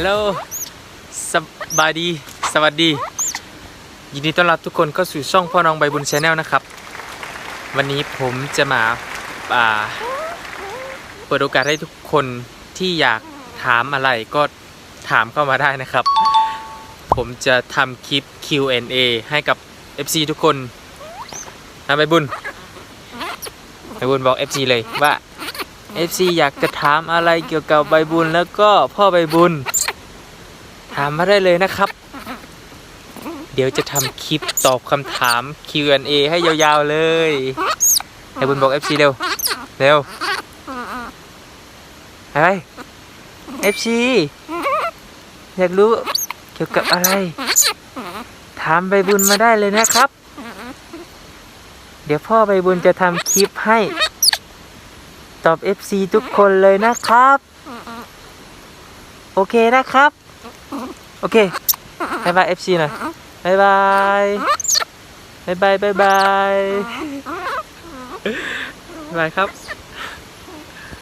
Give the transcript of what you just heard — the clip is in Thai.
ลโหลสบายดี สวัสดี ยินดีต้อนรับทุกคนเข้าสู่ช่องพ่อน้องใบบุญชาแนลนะครับ วันนี้ผมจะมาอ่าเปิดโอกาสให้ทุกคนที่อยากถามอะไรก็ถามเข้ามาได้นะครับ ผมจะทำคลิป Q&A ให้กับ FC ทุกคนนะใบบุญใบบุญบอก FC เลยว่า FC อยากจะถามอะไรเกี่ยวกับใบบุญแล้วก็พ่อใบบุญามมาได้เลยนะครับ เดี๋ยวจะทำคลิปตอบคำถาม Q&A ให้ยาวๆเลยใบบุญบอก FC เร็ว เร็วอะไร FC อยากรู้เกี่ยวกับอะไร ถามใบบุญมาได้เลยนะครับ เดี๋ยวพ่อใบบุญจะทำคลิปให้ ตอบ FC ทุกคนเลยนะครับ โอเคนะครับ โอเคบายบายเอฟซีหน่อยบายบายบายบายบายบายบายครับ